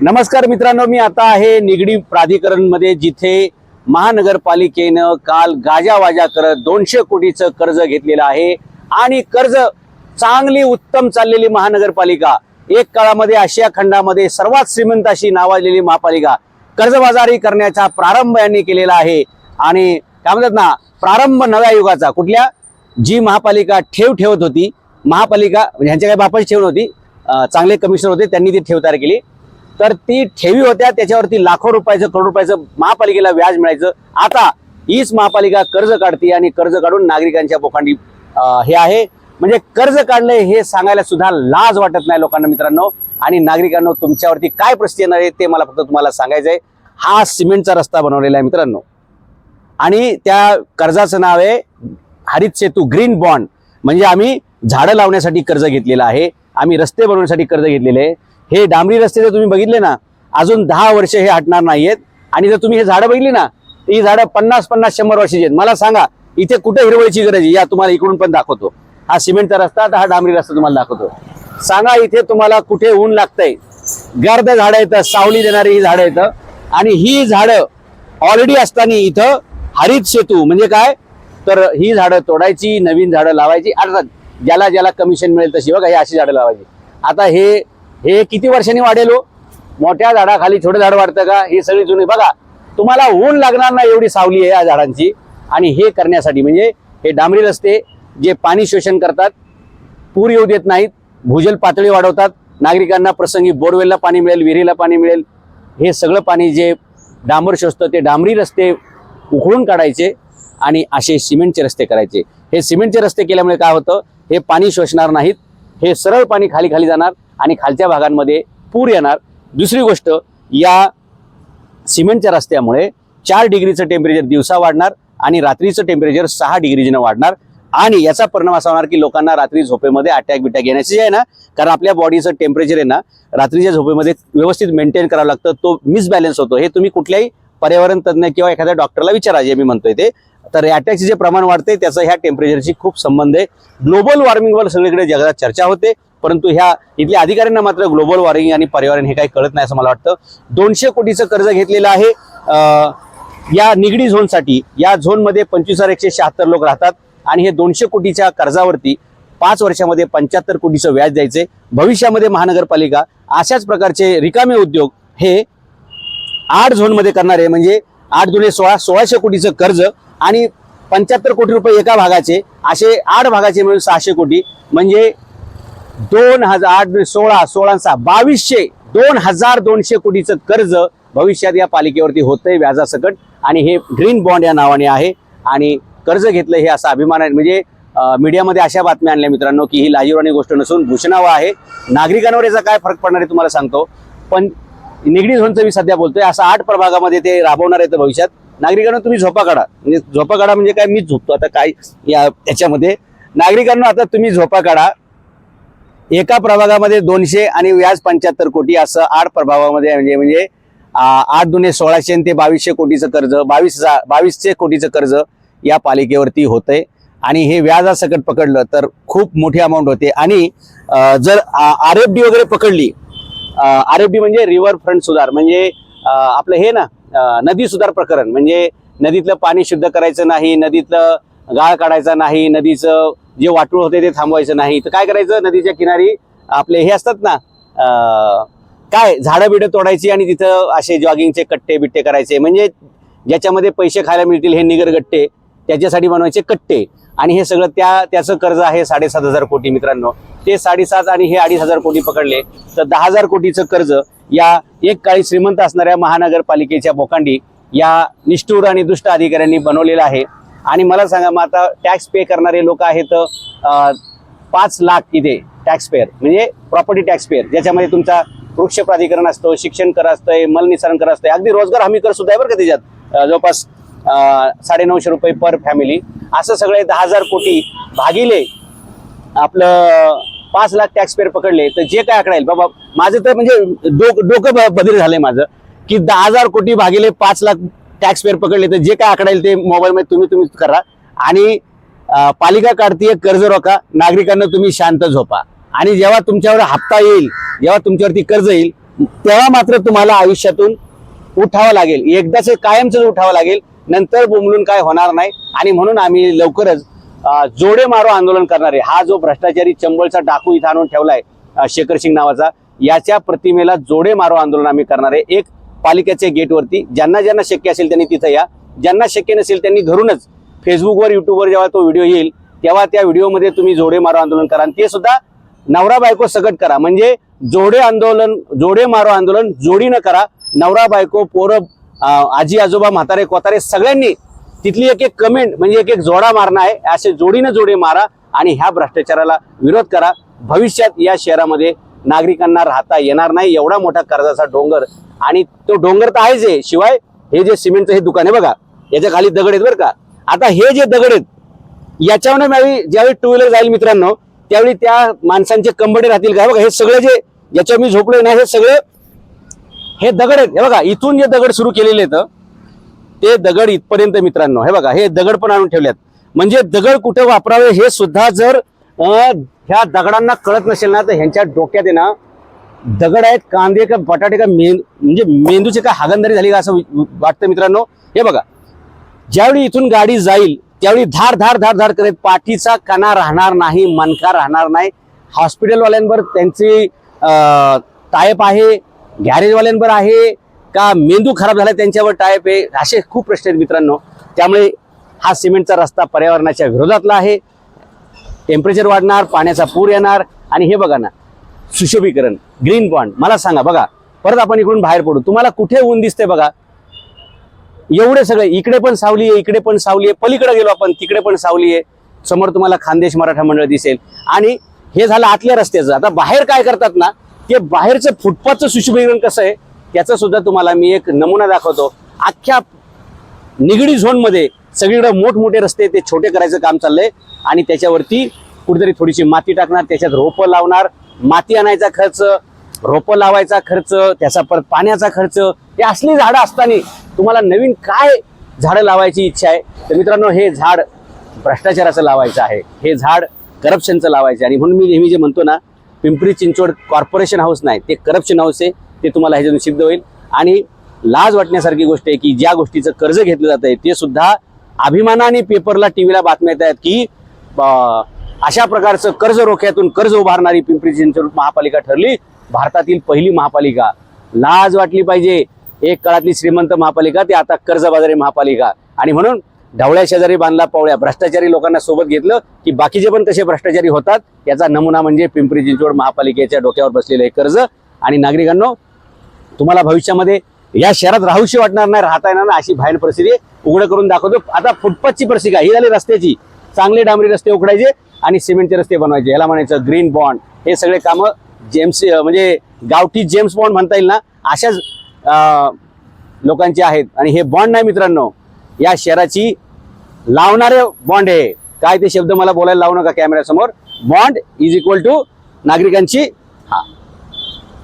नमस्कार मित्रांनो मी आता आहे निगडी प्राधिकरणमध्ये जिथे महानगरपालिकेनं काल गाजावाजा करत दोनशे कोटीचं कर्ज घेतलेलं आहे. आणि कर्ज चांगली उत्तम चाललेली महानगरपालिका एक काळामध्ये आशिया खंडामध्ये सर्वात श्रीमंत अशी नावाजलेली महापालिका कर्जबाजारी करण्याचा प्रारंभ यांनी केलेला आहे. आणि काय म्हणतात ना प्रारंभ नव्या युगाचा. कुठल्या? जी महापालिका ठेव ठेवत होती महापालिका म्हणजे ह्यांच्या काही बापाची ठेव नव्हती चांगले कमिशनर होते त्यांनी ती ठेव तयार केली. तर ती ठेवी होत्या त्याच्यावरती लाखो रुपयाचं करोड रुपयाचं महापालिकेला व्याज मिळायचं. आता हीच महापालिका कर्ज काढते आणि कर्ज काढून नागरिकांच्या बोखांडी हे आहे. म्हणजे कर्ज काढलंय हे सांगायला सुद्धा लाज वाटत नाही लोकांना मित्रांनो. आणि नागरिकांनो तुमच्यावरती काय प्रश्न येणार आहे ते मला फक्त तुम्हाला सांगायचं आहे हा सिमेंटचा रस्ता बनवलेला आहे मित्रांनो. आणि त्या कर्जाचं नाव आहे हरित सेतू ग्रीन बॉन्ड. म्हणजे आम्ही झाडं लावण्यासाठी कर्ज घेतलेलं आहे. आम्ही रस्ते बनवण्यासाठी कर्ज घेतलेले आहे. हे डांबरी रस्ते जर तुम्ही बघितले ना अजून दहा वर्ष हे हटणार नाहीयेत. आणि जर तुम्ही हे झाडं बघितली ना ही झाडं पन्नास पन्नास शंभर वर्षाची आहेत. मला सांगा इथे कुठे हिरवळीची गरज आहे? या तुम्हाला इकडून पण दाखवतो. हा सिमेंटचा रस्ता तर हा डांबरी रस्ता तुम्हाला दाखवतो. सांगा इथे तुम्हाला कुठे ऊन लागतंय. गर्द झाडं येतं सावली देणारी ही झाडं येतं. आणि ही झाडं ऑलरेडी असताना इथं हरित सेतू म्हणजे काय? तर ही झाडं तोडायची नवीन झाडं लावायची. अर्थात ज्याला ज्याला कमिशन मिळेल तशी बघा हे अशी झाडं लावायची. आता हे हे किती वर्षांनी वाढेलो हो? मोठ्या झाडाखाली छोटं झाड वाढतं का? ही सगळी जुनी बघा तुम्हाला ऊन लागणार नाही एवढी सावली आहे या झाडांची. आणि हे करण्यासाठी म्हणजे हे डांबरी रस्ते जे पाणी शोषण करतात पूर येऊ देत नाहीत भूजल पातळी वाढवतात नागरिकांना प्रसंगी बोरवेलला पाणी मिळेल विहिरीला पाणी मिळेल. हे सगळं पाणी जे डांबर शोषतं ते डांबरी रस्ते उकळून काढायचे आणि असे सिमेंटचे रस्ते करायचे. हे सिमेंटचे रस्ते केल्यामुळे काय होतं? हे पाणी शोषणार नाहीत. हे सरळ पाणी खाली खाली जाणार. आणि खालच्या भागांमध्ये पूर येणार. दुसरी गोष्ट या सिमेंटच्या रस्त्यामुळे चार डिग्रीचं टेम्परेचर दिवसा वाढणार आणि रात्रीचं टेम्परेचर सहा डिग्रीजनं वाढणार. आणि याचा परिणाम असा होणार की लोकांना रात्री झोपेमध्ये अटॅक बिटॅक येण्याची जे आहे ना कारण आपल्या बॉडीचं टेम्परेचर आहे ना रात्रीच्या झोपेमध्ये व्यवस्थित मेंटेन करावं लागतं. तो मिसबॅलन्स होतो. हे तुम्ही कुठल्याही पर्यावरण तज्ज्ञ किंवा एखाद्या डॉक्टरला विचारा जे मी म्हणतोय ते. तर अटॅकचे जे प्रमाण वाढते त्याचं ह्या टेम्परेचरशी खूप संबंध आहे. ग्लोबल वॉर्मिंगवर सगळीकडे जगात चर्चा होते. परंतु ह्या इथल्या अधिकाऱ्यांना मात्र ग्लोबल वॉर्मिंग आणि पर्यावरण हे काही कळत नाही असं मला वाटतं. दोनशे कोटीचं कर्ज घेतलेलं आहे. या निगडी झोनसाठी या झोनमध्ये पंचवीस हजार एकशे शहात्तर लोक राहतात आणि हे दोनशे कोटीच्या कर्जावरती पाच वर्षामध्ये पंच्याहत्तर कोटीचं व्याज द्यायचे भविष्यामध्ये महानगरपालिका अशाच प्रकारचे रिकामे उद्योग हे आठ झोनमध्ये करणार आहे. म्हणजे आठ दुने सोळा सोळाशे कोटीचं कर्ज आणि पंच्याहत्तर कोटी रुपये एका भागाचे असे आठ भागाचे मिळून सहाशे कोटी. म्हणजे दोन हजार आठ सोळा सोळा सहा बावीसशे दोन हजार दोनशे कोटीचं कर्ज भविष्यात या पालिकेवरती होतंय व्याजासकट. आणि हे ग्रीन बॉन्ड या नावाने आहे. आणि कर्ज घेतलं हे असा अभिमान आहे. म्हणजे मीडियामध्ये अशा बातम्या आणल्या मित्रांनो की ही लाजीवानी गोष्ट नसून भूषणावं आहे. नागरिकांवर याचा काय फरक पडणार आहे तुम्हाला सांगतो. पण निगडी झोनचं मी सध्या बोलतोय असं आठ प्रभागामध्ये ते राबवणार आहे भविष्यात. नागरिकांना तुम्ही झोपा काढा. म्हणजे झोपा काढा म्हणजे काय? मीच झोपतो. आता काय या याच्यामध्ये? नागरिकांना आता तुम्ही झोपा काढा. एका प्रभागामध्ये दोनशे आणि व्याज पंच्याहत्तर कोटी असं आठ प्रभागामध्ये म्हणजे म्हणजे आठ दुने सोळाशे ते बावीसशे कोटीचं कर्ज बावीस हजार बावीसशे कोटीचं कर्ज या पालिकेवरती होतंय. आणि हे व्याजासकट पकडलं तर खूप मोठी अमाऊंट होते. आणि जर आर एफ डी वगैरे पकडली आर एफ डी म्हणजे रिव्हर फ्रंट सुधार म्हणजे आपलं हे ना नदी सुधार प्रकरण म्हणजे नदीतलं पाणी शुद्ध करायचं नाही नदीतलं गाळ काढायचा नाही नदीचं जे वाटूळ होते ते थांबवायचं नाही. तर काय करायचं? नदीच्या किनारी आपले हे असतात ना काय झाडं बिडं तोडायची आणि तिथं असे जॉगिंगचे कट्टे बिट्टे करायचे. म्हणजे ज्याच्यामध्ये पैसे खायला मिळतील हे निगर गट्टे त्याच्यासाठी बनवायचे कट्टे. आणि हे सगळं त्या त्याचं कर्ज आहे साडेसात हजार कोटी मित्रांनो. ते साडेसात आणि हे अडीच हजार कोटी पकडले. तर दहा हजार कोटीचं कर्ज या एक काळी श्रीमंत असणाऱ्या महानगरपालिकेच्या बोकांडी या निष्ठूर आणि दुष्ट अधिकाऱ्यांनी बनवलेलं आहे. आणि मला सांगा मग आता टॅक्स पे करणारे लोक आहेत पाच लाख इथे टॅक्स पेअर म्हणजे प्रॉपर्टी टॅक्स पेअर ज्याच्यामध्ये तुमचा वृक्ष प्राधिकरण असतं शिक्षण कर असतंय मलनिसारण कर असतंय. अगदी रोजगार हमी कर सुद्धा आहे बरं का त्याच्यात. जवळपास साडे नऊशे रुपये पर फॅमिली असं सगळे दहा हजार कोटी भागिले आपलं पाच लाख टॅक्स पेअर पकडले तर जे काय आकडा येईल. बाबा माझं तर म्हणजे डोकं डोकं ब- बदल झालंय माझं की दहा हजार कोटी भागिले पाच लाख टॅक्स पेअर पकडले तर जे काय आकडा येईल ते मोबाईलमध्ये तुम्ही तुम्ही करा. आणि पालिका काढतीये कर्ज रोखा. नागरिकांना तुम्ही शांत झोपा. आणि जेव्हा तुमच्यावर हप्ता येईल जेव्हा तुमच्यावरती कर्ज येईल तेव्हा मात्र तुम्हाला आयुष्यातून उठावं लागेल. एकदाच कायमच उठावं लागेल. नंतर बोंबलून काय होणार नाही. आणि म्हणून आम्ही लवकरच जोडे मारो आंदोलन करणार आहे. हा जो भ्रष्टाचारी चंबळचा डाकू इथं आणून ठेवलाय शेखर सिंग नावाचा याच्या प्रतिमेला जोडे मारो आंदोलन आम्ही करणार आहे. एक पालिकेच्या गेटवरती. ज्यांना ज्यांना शक्य असेल त्यांनी तिथं या. ज्यांना शक्य नसेल त्यांनी घरूनच फेसबुकवर युट्यूबवर जेव्हा तो व्हिडिओ येईल तेव्हा त्या व्हिडिओमध्ये तुम्ही जोडे मारो आंदोलन करा. आणि ते सुद्धा नवरा बायको सगट करा. म्हणजे जोडे आंदोलन जोडे मारो आंदोलन जोडीनं करा. नवरा बायको पोरं आजी आजोबा म्हातारे कोतारे सगळ्यांनी तिथली एक एक कमेंट म्हणजे एक एक जोडा मारणं आहे. असे जोडीनं जोडे मारा आणि ह्या भ्रष्टाचाराला विरोध करा. भविष्यात या शहरामध्ये नागरिकांना राहता येणार नाही. एवढा मोठा कर्जाचा डोंगर आणि तो डोंगर तर आहेच आहे शिवाय हे जे सिमेंटचं हे दुकान आहे बघा याच्या खाली दगड आहेत बरं का. आता हे जे दगड आहेत याच्यावर मी ज्यावेळी टू व्हीलर जाईल मित्रांनो त्यावेळी त्या माणसांचे कंबडे राहतील का? बघा हे सगळे जे याच्यावर मी झोपलोय ना हे सगळे हे दगड आहेत. हे बघा इथून जे दगड सुरू केलेले आहेत ते दगड इथपर्यंत मित्रांनो हे बघा हे दगड पण आणून ठेवल्यात म्हणजे दगड कुठे वापरावे हे सुद्धा जर ह्या दगडांना कळत नसेल ना तर ह्यांच्या डोक्यात आहे ना दगड आहेत कांदे का बटाटे का मेंद म्हणजे मेंदूची का हागंदारी झाली का असं वाटतं मित्रांनो? हे बघा ज्यावेळी इथून गाडी जाईल त्यावेळी धार धार धार धार करत पाठीचा कणा राहणार नाही मनका राहणार नाही. हॉस्पिटलवाल्यांवर त्यांची टायप आहे गॅरेजवाल्यांवर आहे का मेंदू खराब झाला त्यांच्यावर टायप आहे असे खूप प्रश्न आहेत मित्रांनो. त्यामुळे हा सिमेंटचा रस्ता पर्यावरणाच्या विरोधातला आहे. टेम्परेचर वाढणार पाण्याचा पूर येणार. आणि हे बघा ना सुशोभीकरण ग्रीन बॉन्ड मला सांगा बघा परत आपण इकडून बाहेर पडू. तुम्हाला कुठे ऊन दिसते बघा? एवढे सगळे इकडे पण सावली आहे इकडे पण सावली आहे. पलीकडे गेलो आपण तिकडे पण सावली आहे. समोर तुम्हाला खानदेश मराठा मंडळ दिसेल. आणि हे झालं आतल्या रस्त्याचं. आता बाहेर काय करतात ना ते बाहेरचं फुटपाथचं सुशोभीकरण कसं आहे त्याचं सुद्धा तुम्हाला मी एक नमुना दाखवतो. अख्ख्या निगडी झोनमध्ये सगळीकडे मोठमोठे रस्ते ते छोटे करायचं काम चाललंय. आणि त्याच्यावरती कुठेतरी थोडीशी माती टाकणार त्याच्यात रोपं लावणार. माती आणायचा खर्च रोपं लावायचा खर्च त्याचा परत पाण्याचा खर्च. हे असली झाडं असताना तुम्हाला नवीन काय झाडं लावायची इच्छा आहे? तर मित्रांनो हे झाड भ्रष्टाचाराचं लावायचं आहे. हे झाड करप्शनचं लावायचं आणि म्हणून मी नेहमी जे म्हणतो ना पिंपरी चिंचवड कॉर्पोरेशन हाऊस नाही ते करप्शन हाऊस आहे ते तुम्हाला ह्याच्यातून सिद्ध होईल. आणि लाज वाटण्यासारखी गोष्ट आहे की ज्या गोष्टीचं कर्ज घेतलं जात आहे ते सुद्धा अभिमानाने पेपरला टीव्हीला बातम्या येत आहेत की अशा प्रकारचं कर्ज रोख्यातून कर्ज उभारणारी पिंपरी चिंचवड महापालिका ठरली. भारतातील पहिली महापालिका. लाज वाटली पाहिजे. एक काळातली श्रीमंत महापालिका ते आता कर्जबाजारी महापालिका. आणि म्हणून ढवळ्या शेजारी बांधला पावळ्या. भ्रष्टाचारी लोकांना सोबत घेतलं की बाकीचे पण कसे भ्रष्टाचारी होतात. याचा नमुना म्हणजे पिंपरी चिंचवड महापालिकेच्या डोक्यावर बसलेलं हे कर्ज. आणि नागरिकांनो तुम्हाला भविष्यामध्ये या शहरात राहूशी वाटणार नाही राहता येणार नाही अशी भयान परिस्थिती आहे. उघडं करून दाखवतो. आता फुटपाथची परिस्थिती काय ही झाली रस्त्याची. चांगले डांबरी रस्ते उघडायचे आणि सिमेंटचे रस्ते बनवायचे. याला म्हणायचं ग्रीन बॉन्ड हे सगळे कामं जेम्स म्हणजे गावठी जेम्स बॉन्ड म्हणता येईल ना अशाच लोकांचे आहेत. आणि हे बॉन्ड नाही मित्रांनो. या शहराची लावणारे बॉन्ड आहे. काय ते शब्द मला बोलायला लावू नका कॅमेऱ्यासमोर बॉन्ड इज इक्वल टू नागरिकांची हा.